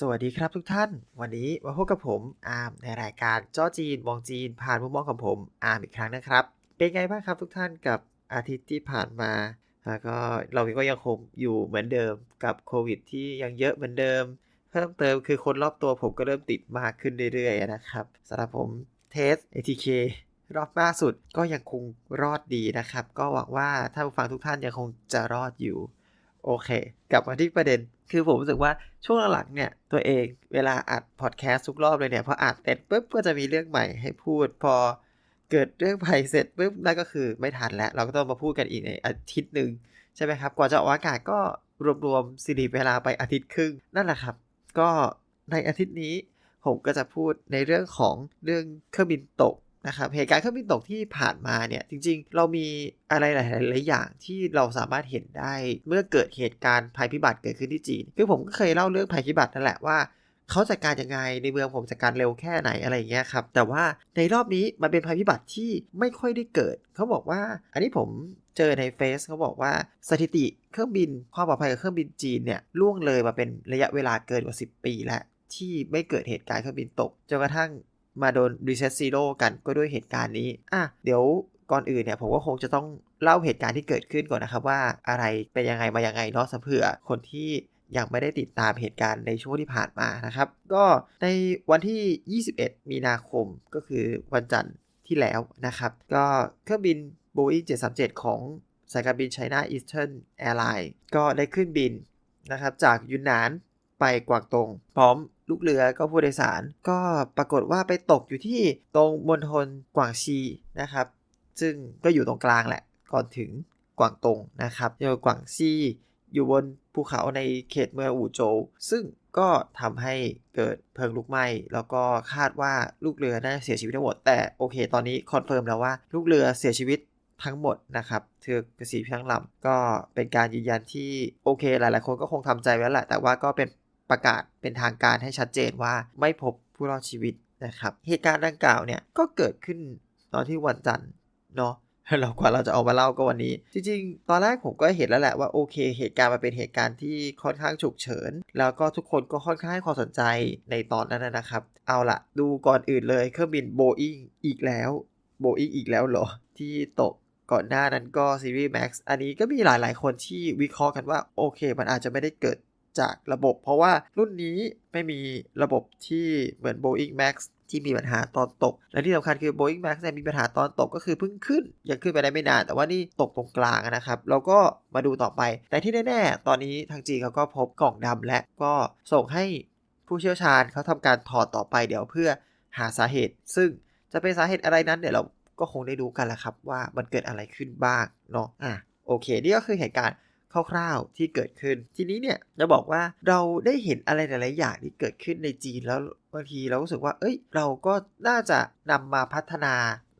สวัสดีครับทุกท่าน วันนี้มาพบกับผมอาร์มในรายการจ้อจีนมองจีน ผ่านมุมมองของผมอาร์มอีกครั้งนะครับ เป็นไงบ้างครับทุกท่านกับอาทิตย์ที่ผ่านมาแล้วก็เราก็ยังคงอยู่เหมือนเดิมกับโควิดที่ยังเยอะเหมือนเดิม เพิ่มเติมคือคนรอบตัวผมก็เริ่มติดมากขึ้นเรื่อยๆนะครับสำหรับผมเทส ATK รอบล่าสุดก็ยังคงรอดดีนะครับ ก็หวังว่าถ้าผู้ฟังทุกท่านยังคงจะรอดอยู่โอเค กลับมาที่ประเด็น คือผมรู้สึกว่าช่วงหลังๆเนี่ยตัวเองเวลาอัดพอดแคสต์ทุกรอบเลยเนี่ยพออัดเสร็จปุ๊บก็จะมีเรื่องใหม่ให้พูด พอเกิดเรื่องใหม่เสร็จปุ๊บนั่นก็คือไม่ทันแล้ว เราก็ต้องมาพูดกันอีกในอาทิตย์หนึ่งใช่ไหมครับ กว่าจะออกอากาศก็รวมๆสิริเวลาไปอาทิตย์ครึ่งนั่นแหละครับ ก็ในอาทิตย์นี้ผมก็จะพูดในเรื่องของเรื่องเครื่องบินตก นะครับเหตุการณ์เครื่องบินตกที่ผ่านมาเนี่ยจริงๆ เรามีอะไรหลายๆอย่างที่เราสามารถเห็นได้ เมื่อเกิดเหตุการณ์ภัยพิบัติเกิดขึ้นที่จีน คือผมก็เคยเล่าเรื่องภัยพิบัตินั่นแหละว่าเขาจัดการยังไงในเมืองผมจัดการเร็วแค่ไหนอะไรอย่างเงี้ยครับแต่ว่าในรอบนี้มันเป็นภัยพิบัติที่ไม่ค่อยได้เกิด เขาบอกว่า อันนี้ผมเจอในเฟซเขาบอกว่าสถิติเครื่องบินความปลอดภัยกับเครื่องบินจีนเนี่ยล่วงเลยมาเป็นระยะเวลาเกินกว่า 10 ปีแล้วที่ไม่เกิดเหตุการณ์เครื่องบินตกจนกระทั่ง มาโดนรีเซ็ตซีโร่กันก็ด้วยเหตุการณ์นี้ อะ เดี๋ยวก่อนอื่นเนี่ยผมก็คงจะต้องเล่าเหตุการณ์ที่เกิดขึ้นก่อนนะครับว่าอะไรเป็นยังไงมายังไงเนาะเผื่อคนที่ยังไม่ได้ติดตามเหตุการณ์ในช่วงที่ผ่านมานะครับ ก็ในวันที่ 21 มีนาคมก็คือวันจันทร์ที่แล้วนะครับ ก็เครื่องบิน Boeing 737 ของสายการบิน China Eastern Airlines ก็ได้ขึ้นบินนะครับจากยุนนาน ไปกวางตงพร้อมลูกเรือก็ผู้โดยสาร ก็ปรากฏว่าไปตกอยู่ที่ตรงมณฑลกวางชีนะครับ ซึ่งก็อยู่ตรงกลางแหละ ก่อนถึงกวางตงนะครับโดยกวางซีอยู่บนภูเขาในเขตเมืองอู่โจวซึ่งก็ทำให้เกิดเพลิงลุกไหม้ แล้วก็คาดว่าลูกเรือน่าจะเสียชีวิตทั้งหมด แต่โอเค ตอนนี้คอนเฟิร์มแล้วว่าลูกเรือเสียชีวิตทั้งหมดนะครับเธอกระสีทั้งลำก็เป็นการยืนยันที่โอเค หลายๆ คนก็คงทำใจไว้แหละ แต่ว่าก็เป็น ประกาศเป็นทางการให้ชัดเจนว่าไม่พบผู้รอดชีวิตนะครับ เหตุการณ์ดังกล่าวเนี่ยก็เกิดขึ้นตอนที่วันจันทร์เนาะเรากว่าเราจะเอามาเล่าก็วันนี้ จริงๆ ตอนแรกผมก็เห็นแล้วแหละว่าโอเค เหตุการณ์มันเป็นเหตุการณ์ที่ค่อนข้างฉุกเฉิน แล้วก็ทุกคนก็ค่อนข้างให้ความสนใจในตอนนั้นนะครับ เอาละดูก่อนอื่นเลยเครื่องบินโบอิงอีกแล้วโบอิงอีกแล้วเหรอ ที่ตกก่อนหน้านั้นก็ซีรีส์ Max อันนี้ก็มีหลายๆ คนที่วิเคราะห์กันว่า โอเค มันอาจจะไม่ได้เกิด จากระบบ เพราะว่ารุ่นนี้ไม่มีระบบที่เหมือน Boeing Max ที่มีปัญหาตอนตก และที่สำคัญคือ Boeing Max เนี่ยมีปัญหาตอนตกก็คือเพิ่งขึ้น ยังขึ้นไปได้ไม่นาน แต่ว่านี่ตกตรงกลางนะครับ เราก็มาดูต่อไป แต่ที่แน่ ๆ ตอนนี้ทางจีนเขาก็พบกล่องดำและก็ส่งให้ผู้เชี่ยวชาญเขาทำการถอดต่อไปเดี๋ยวเพื่อหาสาเหตุ ซึ่งจะเป็นสาเหตุอะไรนั้นเดี๋ยวเราก็คงได้รู้กันแหละครับว่ามันเกิดอะไรขึ้นบ้างเนาะอะโอเค นี่ก็คือเหตุการณ์ คร่าวๆที่เกิดขึ้น ทีนี้เนี่ยจะบอกว่าเราได้เห็นอะไรหลายๆอย่างที่เกิดขึ้นในจีนแล้วบางทีเรารู้สึกว่า เอ้ย เราก็น่าจะนำมาพัฒนา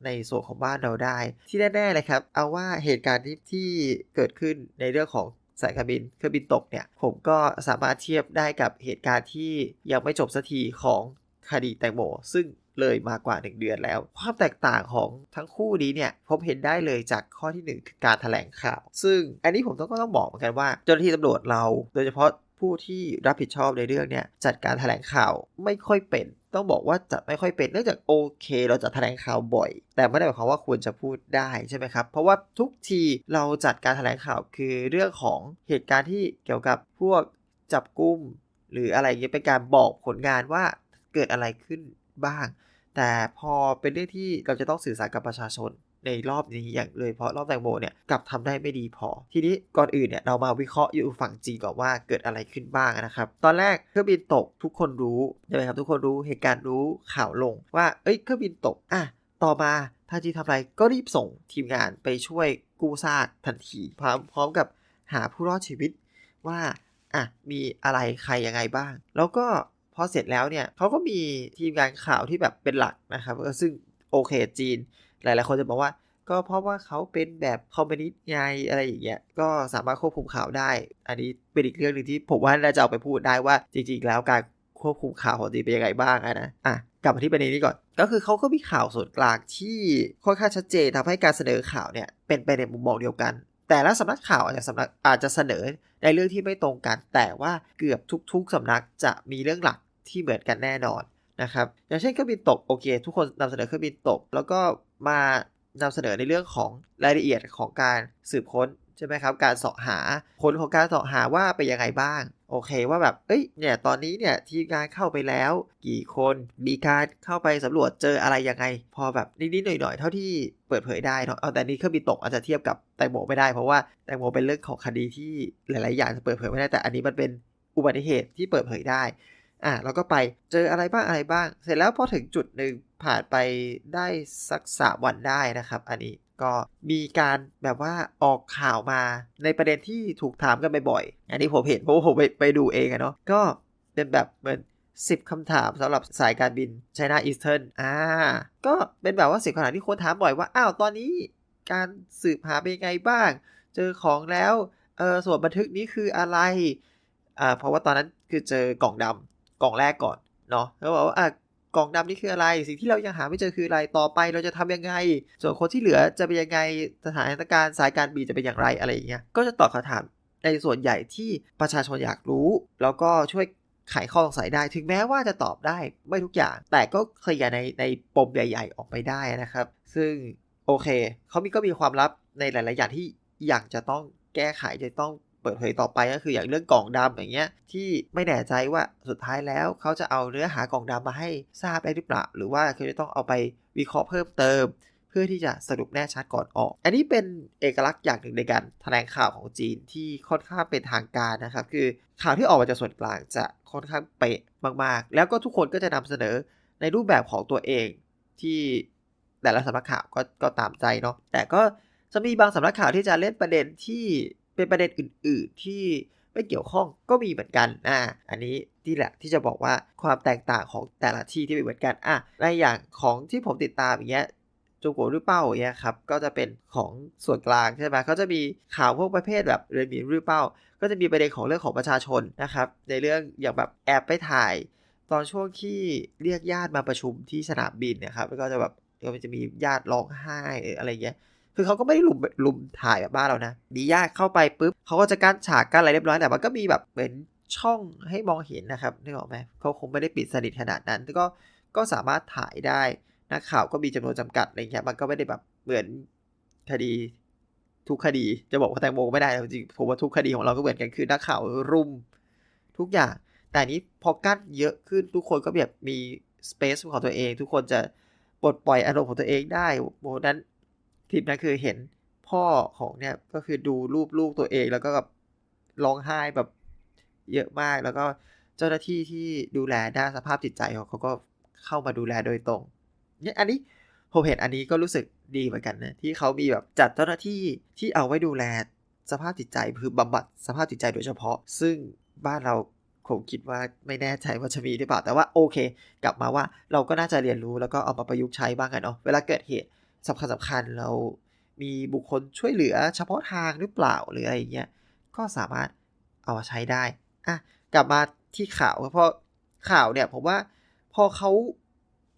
ในส่วนของบ้านเราได้ ที่แน่ๆเลยครับ เอาว่าเหตุการณ์ที่ที่เกิดขึ้นในเรื่องของสายการบินเครื่องบินตกเนี่ย ผมก็สามารถเทียบได้กับเหตุการณ์ที่ยังไม่จบสักทีของคดีแตงโมซึ่ง เลยมากว่า 1 เดือนแล้ว ความแตกต่างของทั้งคู่นี้เนี่ยพบเห็นได้เลยจากข้อที่ 1 คือการถแถลงข่าว ซึ่งอันนี้ผมต้องก็ต้องบอกเหมือนกันว่า เจ้าหน้าที่ตำรวจเรา โดยเฉพาะผู้ที่รับผิดชอบในเรื่องเนี่ยจัดการถแถลงข่าวไม่ค่อยเป็นต้องบอกว่าจัดไม่ค่อยเป็นเนื่องจากโอเค เราจะแถลงข่าวบ่อย แต่ไม่ได้หมายความว่าควรจะพูดได้ใช่ไหมครับ เพราะว่าทุกทีเราจัดการแถลงข่าวคือเรื่องของเหตุการณ์ที่เกี่ยวกับพวกจับกุมหรืออะไรเงี้ยเป็นการบอกผลงานว่าเกิดอะไรขึ้น บ้าง แต่พอเป็นเรื่องที่เราจะต้องสื่อสารกับประชาชนในรอบนี้อย่างเลยเพราะรอบแตงโมเนี่ยกลับทำได้ไม่ดีพอ ทีนี้ก่อนอื่นเนี่ยเรามาวิเคราะห์อยู่ฝั่งจีนก่อนว่าเกิดอะไรขึ้นบ้างนะครับ ตอนแรกเครื่องบินตกทุกคนรู้ใช่ไหมครับทุกคนรู้เหตุการณ์รู้ข่าวลงว่าเอ้ยเครื่องบินตกอะต่อมาทางจีนทำอะไรก็รีบส่งทีมงานไปช่วยกู้ซากทันทีพร้อมพร้อมกับหาผู้รอดชีวิตว่าอะมีอะไรใครยังไงบ้าง แล้วก็ พอเสร็จแล้วเนี่ยเขาก็มีทีมงานข่าวที่แบบเป็นหลักนะครับซึ่งโอเคจีน หลายๆคนจะบอกว่า ก็เพราะว่าเขาเป็นแบบคอมมิวนิสต์ไงอะไรอย่างเงี้ยก็สามารถควบคุมข่าวได้ อันนี้เป็นอีกเรื่องหนึ่งที่ผมว่าน่าจะเอาไปพูดได้ว่าจริง ๆ แล้วการควบคุมข่าวของจีนเป็นยังไงบ้างนะอะกลับมาที่ประเด็นนี้ก่อน ก็คือเขาก็มีข่าวส่วนกลางที่ค่อนข้างชัดเจนทำให้การเสนอข่าวเนี่ยเป็นไปในมุมมองเดียวกัน แต่ละสำนักข่าวอาจจะสำนักอาจจะเสนอในเรื่องที่ไม่ตรงกัน แต่ว่าเกือบทุก ๆสำนักจะมีเรื่องหลัก ที่เหมือนกันแน่นอนนะครับอย่างเช่นเครื่องบินตกโอเค ทุกคนนำเสนอเครื่องบินตก แล้วก็มานำเสนอในเรื่องของรายละเอียดของการสืบค้นใช่ไหมครับ การเสาะหาผลของการเสาะหาว่าเป็นยังไงบ้าง โอเคว่าแบบ เอ้ย เนี่ย ตอนนี้เนี่ย ทีมงานเข้าไปแล้ว กี่คน มีการเข้าไปสำรวจเจออะไรยังไง พอแบบนิดๆหน่อยๆ เท่าที่เปิดเผยได้เนาะ เอาแต่นี้เครื่องบินตกอาจจะเทียบกับแตงโมไม่ได้ เพราะว่าแตงโมเป็นเรื่องของคดีที่หลายๆ อย่างจะเปิดเผยไม่ได้ แต่อันนี้มันเป็นอุบัติเหตุที่เปิดเผยได้ อะเราก็ไปเจออะไรบ้างอะไรบ้าง เสร็จแล้วพอถึงจุดหนึ่งผ่านไปได้สักสามวันได้นะครับ อันนี้ก็มีการแบบว่าออกข่าวมาในประเด็นที่ถูกถามกันบ่อยๆอันนี้ผมเห็นเพราะผมไปไปดูเองอะเนาะก็เป็นแบบเหมือน10 คำถามสำหรับสายการบิน China Eastern อ่า ก็เป็นแบบว่าสิบคำถามที่คนถามบ่อยว่า อ้าว ตอนนี้การสืบหาเป็นไงบ้าง เจอของแล้ว เออส่วนบันทึกนี้คืออะไร อ่า เพราะว่าตอนนั้นคือเจอกล่องดำ กล่องแรกก่อนเนาะแล้วบอกว่าอะกล่องดำนี่คืออะไร สิ่งที่เรายังหาไม่เจอคืออะไรต่อไปเราจะทำยังไง ส่วนคนที่เหลือจะเป็นยังไงสถานการณ์สายการบินจะเป็นอย่างไรอะไรอย่างเงี้ยก็จะตอบคำถามในส่วนใหญ่ที่ประชาชนอยากรู้ แล้วก็ช่วยไขข้อสงสัยได้ถึงแม้ว่าจะตอบได้ไม่ทุกอย่าง แต่ก็เคลียร์ในในปมใหญ่ ๆ ออกไปได้นะครับ ซึ่งโอเคเขามีก็มีความลับในหลาย ๆ อย่างที่อยากจะต้องแก้ไขจะต้อง เปิดเผยต่อไปก็คืออย่างเรื่องกล่องดำอย่างเงี้ยที่ไม่แน่ใจว่าสุดท้ายแล้วเขาจะเอาเนื้อหากล่องดำมาให้ทราบได้หรือเปล่า หรือว่าเขาจะต้องเอาไปวิเคราะห์เพิ่มเติม เพื่อที่จะสรุปแน่ชัดก่อนออก อันนี้เป็นเอกลักษณ์อย่างหนึ่งในการแถลงข่าวของจีนที่ค่อนข้างเป็นทางการนะครับคือข่าวที่ออกมาจากส่วนกลางจะค่อนข้างเป๊ะมากๆ แล้วก็ทุกคนก็จะนำเสนอในรูปแบบของตัวเองที่แต่ละสำนักข่าวก็ก็ตามใจเนาะแต่ก็จะมีบางสำนักข่าวที่จะเล่นประเด็นที่ เป็นประเด็นอื่น ๆ ที่ไม่เกี่ยวข้องก็มีเหมือนกันอ่าอันนี้ที่แหละที่จะบอกว่าความแตกต่างของแต่ละที่ที่ไม่เหมือนกันอะในอย่างของที่ผมติดตามอย่างเงี้ยจงโกหรือเป้าอย่างเงี้ยครับก็จะเป็นของส่วนกลางใช่ไหมเขาจะมีข่าวพวกประเภทแบบเรียนมีหรือเป้า ก็จะมีประเด็นของเรื่องของประชาชนนะครับในเรื่องอย่างแบบแอบไปถ่าย ตอนช่วงที่เรียกญาติมาประชุมที่สนามบินนะครับแล้วก็จะแบบก็จะมีญาติร้องไห้อะไรเงี้ย คือเขาก็ไม่ได้ลุมลุมถ่ายแบบบ้านเรานะดียากเข้าไปปุ๊บเขาก็จะกั้นฉากกั้นอะไรเรียบร้อยแต่มันก็มีแบบเหมือนช่องให้มองเห็นนะครับนึกออกไหมเขาคงไม่ได้ปิดสนิทขนาดนั้นก็ก็สามารถถ่ายได้นักข่าวก็มีจำนวนจำกัดอะไรเงี้ยมันก็ไม่ได้แบบเหมือนคดีทุกคดีจะบอกว่าแตงโมไม่ได้จริงผมว่าทุกคดีของเราก็เหมือนกันคือนักข่าวรุมทุกอย่าง แต่นี้พอกั้นเยอะขึ้นทุกคนก็แบบมีสเปซของตัวเอง ทุกคนจะปลดปล่อยอารมณ์ของตัวเองได้โมนั้น คลิปนั้นคือเห็นพ่อของเนี่ยก็คือดูรูปลูกตัวเองแล้วก็แบบร้องไห้แบบเยอะมากแล้วก็เจ้าหน้าที่ที่ดูแลด้านสภาพจิตใจของเขาก็เข้ามาดูแลโดยตรงเนี่ยอันนี้ผมเห็นอันนี้ก็รู้สึกดีเหมือนกันนะที่เขามีแบบจัดเจ้าหน้าที่ที่เอาไว้ดูแลสภาพจิตใจคือบำบัดสภาพจิตใจโดยเฉพาะ ซึ่งบ้านเราผมคิดว่าไม่แน่ใจว่าจะมีหรือเปล่าแต่ว่าโอเค กลับมาว่าเราก็น่าจะเรียนรู้แล้วก็เอามาประยุกต์ใช้บ้างกันเนาะเวลาเกิดเหตุ สำคัญสำคัญเรามีบุคคลช่วยเหลือเฉพาะทางหรือเปล่าหรืออะไรเงี้ยก็สามารถเอามาใช้ได้อะกลับมาที่ข่าวเพราะข่าวเนี่ยผมว่าพอเขา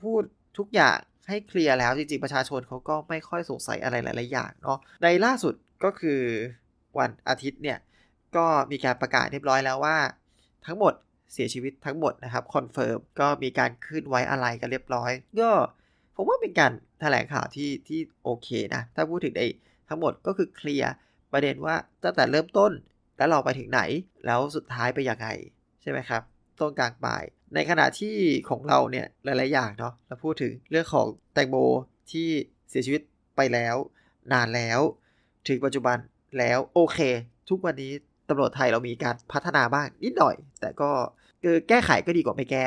พูดทุกอย่างให้เคลียร์แล้วจริงๆ ประชาชนเขาก็ไม่ค่อยสงสัยอะไรหลายๆอย่างเนาะในล่าสุดก็คือวันอาทิตย์เนี่ย ก็มีการประกาศเรียบร้อยแล้วว่า ทั้งหมดเสียชีวิตทั้งหมดนะครับคอนเฟิร์มก็มีการขึ้นไว้อะไรกันเรียบร้อย ก็ ผมว่าเป็นการแถลงข่าวที่ที่โอเคนะ ถ้าพูดถึงในทั้งหมดก็คือเคลียร์ประเด็นว่าตั้งแต่เริ่มต้นแล้วเราไปถึงไหน แล้วสุดท้ายไปยังไง ใช่ไหมครับ ต้นกลางปลาย ในขณะที่ของเราเนี่ยหลาย ๆ อย่างเนาะเราพูดถึงเรื่องของแตงโมที่เสียชีวิตไปแล้ว นานแล้ว ถึงปัจจุบันแล้วโอเค ทุกวันนี้ตำรวจไทยเรามีการพัฒนาบ้างนิดหน่อย แต่ก็แก้ไขก็ดีกว่าไม่แก้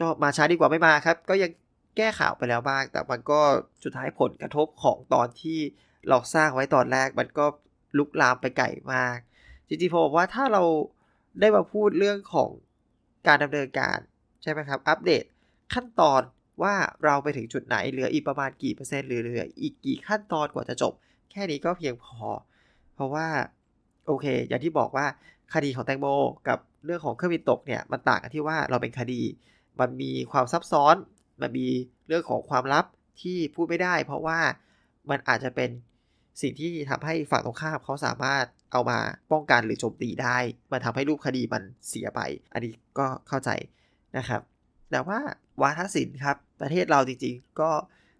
ก็มาช้าดีกว่าไม่มาครับ ก็ยัง แก้ข่าวไปแล้วบ้าง แต่มันก็สุดท้ายผลกระทบของตอนที่เราสร้างไว้ตอนแรกมันก็ลุกลามไปไกลมาก จริงๆผมบอกว่าถ้าเราได้มาพูดเรื่องของการดำเนินการใช่ไหมครับ อัปเดตขั้นตอนว่าเราไปถึงจุดไหนเหลืออีกประมาณกี่เปอร์เซ็นต์หรือเหลืออีกกี่ขั้นตอนกว่าจะจบ แค่นี้ก็เพียงพอ เพราะว่าโอเค อย่างที่บอกว่าคดีของแตงโมกับเรื่องของเครื่องบินตกเนี่ยมันต่างกันที่ว่าเราเป็นคดี มันมีความซับซ้อน มันมีเรื่องของความลับที่พูดไม่ได้ เพราะว่ามันอาจจะเป็นสิ่งที่ทำให้ฝั่งตรงข้ามเขาสามารถเอามาป้องกันหรือโจมตีได้ มันทำให้รูปคดีมันเสียไป อันนี้ก็เข้าใจนะครับ แต่ว่าวาทศิลป์ครับประเทศเราจริงๆ ก็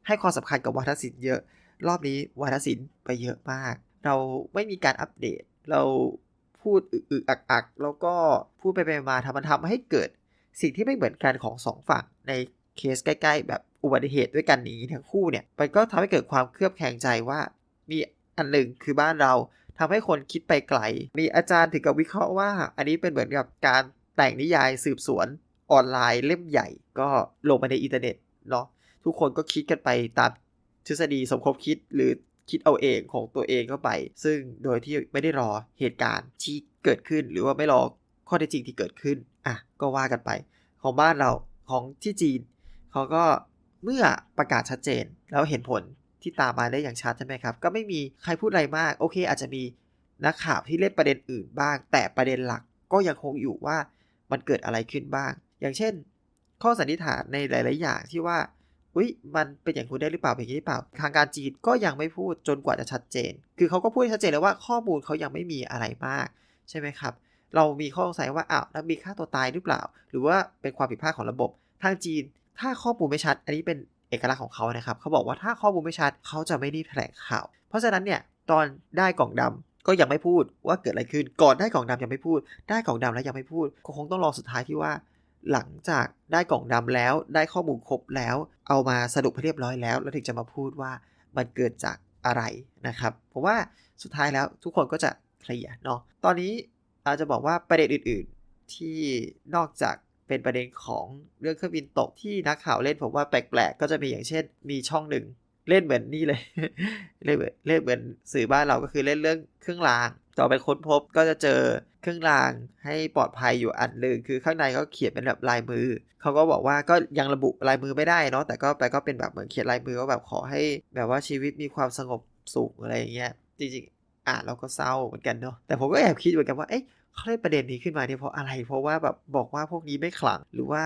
ให้ความสำคัญกับวาทศิลป์เยอะ รอบนี้วาทศิลป์ไปเยอะมาก เราไม่มีการอัปเดต เราพูดอึกอักๆแล้วก็พูดไปๆมาทำมันทำให้เกิดสิ่งที่ไม่เหมือนกันของสองฝั่งใน เคสใกล้ ๆ แบบอุบัติเหตุด้วยกันนี้ทั้งคู่เนี่ยมันก็ทำให้เกิดความเคลือบแคลงใจว่า มีอันหนึ่งคือบ้านเราทำให้คนคิดไปไกล มีอาจารย์ถึงกับวิเคราะห์ว่า อันนี้เป็นเหมือนกับการแต่งนิยายสืบสวนออนไลน์เล่มใหญ่ ก็ลงไปในอินเทอร์เน็ตเนาะทุกคนก็คิดกันไปตามทฤษฎีสมคบคิดหรือคิดเอาเองของตัวเองเข้าไป ซึ่งโดยที่ไม่ได้รอเหตุการณ์ที่เกิดขึ้น หรือว่าไม่รอข้อเท็จจริงที่เกิดขึ้นอะก็ว่ากันไป ของบ้านเราของที่จีน เขาก็เมื่อประกาศชัดเจนแล้วเห็นผลที่ตามมาได้อย่างชัดใช่ไหมครับ ก็ไม่มีใครพูดอะไรมาก โอเค อาจจะมีนักข่าวที่เล่นประเด็นอื่นบ้าง แต่ประเด็นหลักก็ยังคงอยู่ว่ามันเกิดอะไรขึ้นบ้าง อย่างเช่น ข้อสันนิษฐานในหลาย ๆ อย่างที่ว่าอุ้ยมันเป็นอย่างคุณได้หรือเปล่าเป็นอย่างนี้หรือเปล่า ทางการจีนก็ยังไม่พูดจนกว่าจะชัดเจน คือเขาก็พูดชัดเจนแล้วว่าข้อมูลเขายังไม่มีอะไรมาก ใช่ไหมครับ เรามีข้อสงสัยว่าอ้าวแล้วมีค่าตัวตายหรือเปล่า หรือว่าเป็นความผิดพลาดของระบบ ทางจีน ถ้าข้อมูลไม่ชัด อันนี้เป็นเอกลักษณ์ของเขานะครับ เขาบอกว่าถ้าข้อมูลไม่ชัดเขาจะไม่รีบแถลงข่าว เพราะฉะนั้นเนี่ยตอนได้กล่องดำก็ยังไม่พูดว่าเกิดอะไรขึ้น ก่อนได้กล่องดำยังไม่พูด ได้กล่องดำแล้วยังไม่พูดก็คงต้องรอสุดท้ายที่ว่า หลังจากได้กล่องดำแล้วได้ข้อมูลครบแล้ว เอามาสรุปให้เรียบร้อยแล้ว แล้วถึงจะมาพูดว่ามันเกิดจากอะไรนะครับ ผมว่าสุดท้ายแล้วทุกคนก็จะเคลียร์เนาะ ตอนนี้อาจจะบอกว่าประเด็นอื่น ๆ ที่นอกจาก เป็นประเด็นของเรื่องเครื่องบินตกที่นักข่าวเล่นผมว่าแปลกๆ ก็จะมีอย่างเช่น มีช่องหนึ่งเล่นเหมือนนี่เลย เล่นเหมือนเล่นเหมือนสื่อบ้านเราก็คือเล่นเรื่องเครื่องราง ต่อไปค้นพบก็จะเจอเครื่องรางให้ปลอดภัยอยู่อันหนึ่งคือข้างในเขาเขียนเป็นแบบลายมือเขาก็บอกว่าก็ยังระบุลายมือไม่ได้เนาะแต่ก็ไปก็เป็นแบบเหมือนเขียนลายมือว่าแบบขอให้ แบบว่าชีวิตมีความสงบสุขอะไรอย่างเงี้ยจริงๆอ่านเราก็เศร้าเหมือนกันเนาะแต่ผมก็แอบคิดเหมือนกันว่าเอ๊ะ เขาได้ประเด็นนี้ขึ้นมาเนี่ยเพราะอะไร เพราะว่าแบบบอกว่าพวกนี้ไม่ขลังหรือว่า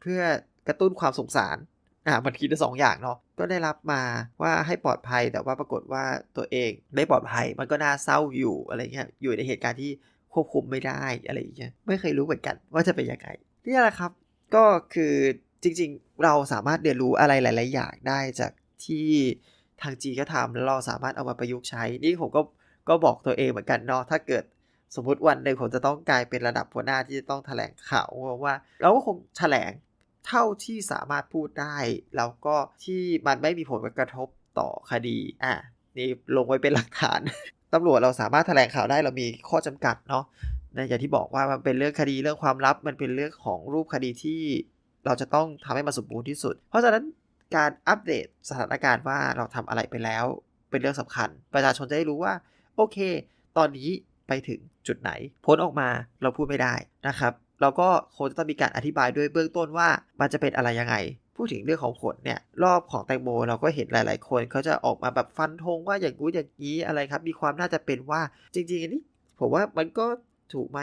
เพื่อกระตุ้นความสงสาร อ่า มันคิดได้สองอย่างเนาะ ก็ได้รับมาว่าให้ปลอดภัย แต่ว่าปรากฏว่าตัวเองไม่ปลอดภัย มันก็น่าเศร้าอยู่อะไรเงี้ย อยู่ในเหตุการณ์ที่ควบคุมไม่ได้อะไรอย่างเงี้ย ไม่เคยรู้เหมือนกันว่าจะเป็นยังไง นี่แหละครับ ก็คือจริงๆ เราสามารถเรียนรู้อะไรหลาย ๆ อย่างได้จากที่ทางจีก็ทำแล้วเราสามารถเอามาประยุกต์ใช้ นี่ผมก็ก็บอกตัวเองเหมือนกันเนาะ ถ้าเกิด สมมติวันหนึ่งผมจะต้องกลายเป็นระดับหัวหน้าที่จะต้องแถลงข่าวว่าเราก็คงแถลงเท่าที่สามารถพูดได้ แล้วก็ที่มันไม่มีผลกระทบต่อคดีอะนี่ลงไว้เป็นหลักฐานตำรวจเราสามารถแถลงข่าวได้เรามีข้อจำกัดเนาะในอย่างที่บอกว่ามันเป็นเรื่องคดีเรื่องความลับ มันเป็นเรื่องของรูปคดีที่เราจะต้องทำให้มันสมบูรณ์ที่สุด เพราะฉะนั้นการอัปเดตสถานการณ์ว่าเราทำอะไรไปแล้ว เป็นเรื่องสำคัญ ประชาชนจะได้รู้ว่า โอเค ตอนนี้ ไปถึงจุดไหนผลออกมาเราพูดไม่ได้นะครับ เราก็คงจะต้องมีการอธิบายด้วยเบื้องต้นว่ามันจะเป็นอะไรยังไง พูดถึงเรื่องของผลเนี่ยรอบของแตงโมเราก็เห็นหลาย ๆ คนเขาจะออกมาแบบฟันธงว่าอย่างงู้อย่างนี้อะไรครับ มีความน่าจะเป็นว่าจริงๆอันนี้ผมว่ามันก็ถูกไหม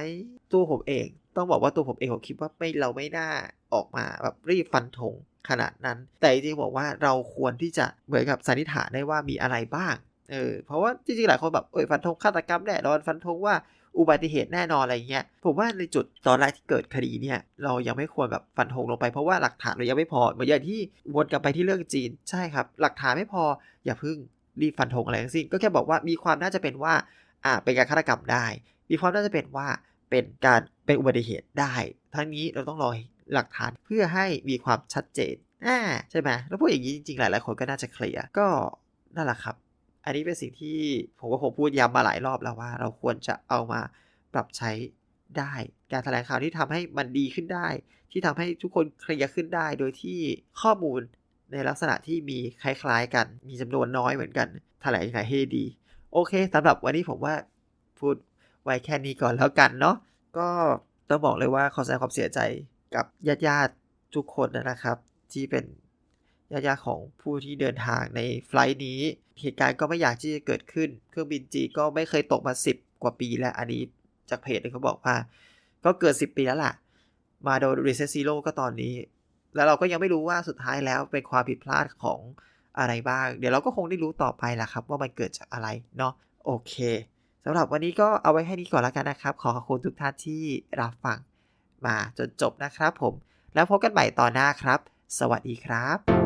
ตัวผมเอง ต้องบอกว่าตัวผมเองผมคิดว่าไม่เราไม่น่าออกมาแบบรีบฟันธงขนาดนั้น แต่จริงๆบอกว่าเราควรที่จะเหมือนกับสันนิษฐานได้ว่ามีอะไรบ้าง เออเพราะว่าจริงๆหลายคนแบบเอ้ยฟันธงฆาตกรรมแน่นอนฟันธงว่าอุบัติเหตุแน่นอนอะไรเงี้ยผมว่าในจุดตอนแรกที่เกิดคดีเนี่ย เรายังไม่ควรแบบฟันธงลงไปเพราะว่าหลักฐานเรายังไม่พอเหมือนอย่างที่วนกลับไปที่เรื่องจีนใช่ครับ หลักฐานไม่พออย่าพิ่งรีบฟันธงอะไรทั้งสิ้นก็แค่บอกว่ามีความน่าจะเป็นว่าอ่าเป็นการฆาตกรรมได้ มีความน่าจะเป็นว่าเป็นการเป็นอุบัติเหตุได้ ทั้งนี้เราต้องรอหลักฐานเพื่อให้มีความชัดเจนอ่าใช่ไหมแล้วพูดอย่างนี้จริงๆหลายๆคนก็น่าจะเคลียร์ก็นั่นแหละครับ อันนี้เป็นสิ่งที่ผมก็ผมพูดย้ำมาหลายรอบแล้วว่า เราควรจะเอามาปรับใช้ได้ การแถลงข่าวที่ทำให้มันดีขึ้นได้ ที่ทำให้ทุกคนเคลียร์ขึ้นได้ โดยที่ข้อมูลในลักษณะที่มีคล้ายๆกัน มีจำนวนน้อยเหมือนกัน แถลงยังไงให้ดี โอเคสำหรับวันนี้ผมว่าพูดไว้แค่นี้ก่อนแล้วกันเนาะ ก็ต้องบอกเลยว่าขอแสดงความเสียใจกับญาติๆทุกคนนะครับ ที่เป็น ญาติๆของผู้ที่เดินทางในไฟล์นี้ เหตุการณ์ก็ไม่อยากที่จะเกิดขึ้น เครื่องบินจีก็ไม่เคยตกมา 10 กว่าปีแล้วอันนี้จากเพจเขาบอกว่า ก็เกิด 10 ปีแล้วล่ะ มาโดนรีเซซีโร่ก็ตอนนี้ แล้วเราก็ยังไม่รู้ว่าสุดท้ายแล้วเป็นความผิดพลาดของอะไรบ้าง เดี๋ยวเราก็คงได้รู้ต่อไปแหละครับ ว่ามันเกิดจากอะไรเนาะโอเคสำหรับวันนี้ก็เอาไว้แค่นี้ก่อนแล้วกันนะครับ ขอขอบคุณทุกท่านที่รับฟังมาจนจบนะครับผม แล้วพบกันใหม่ตอนหน้าครับ สวัสดีครับ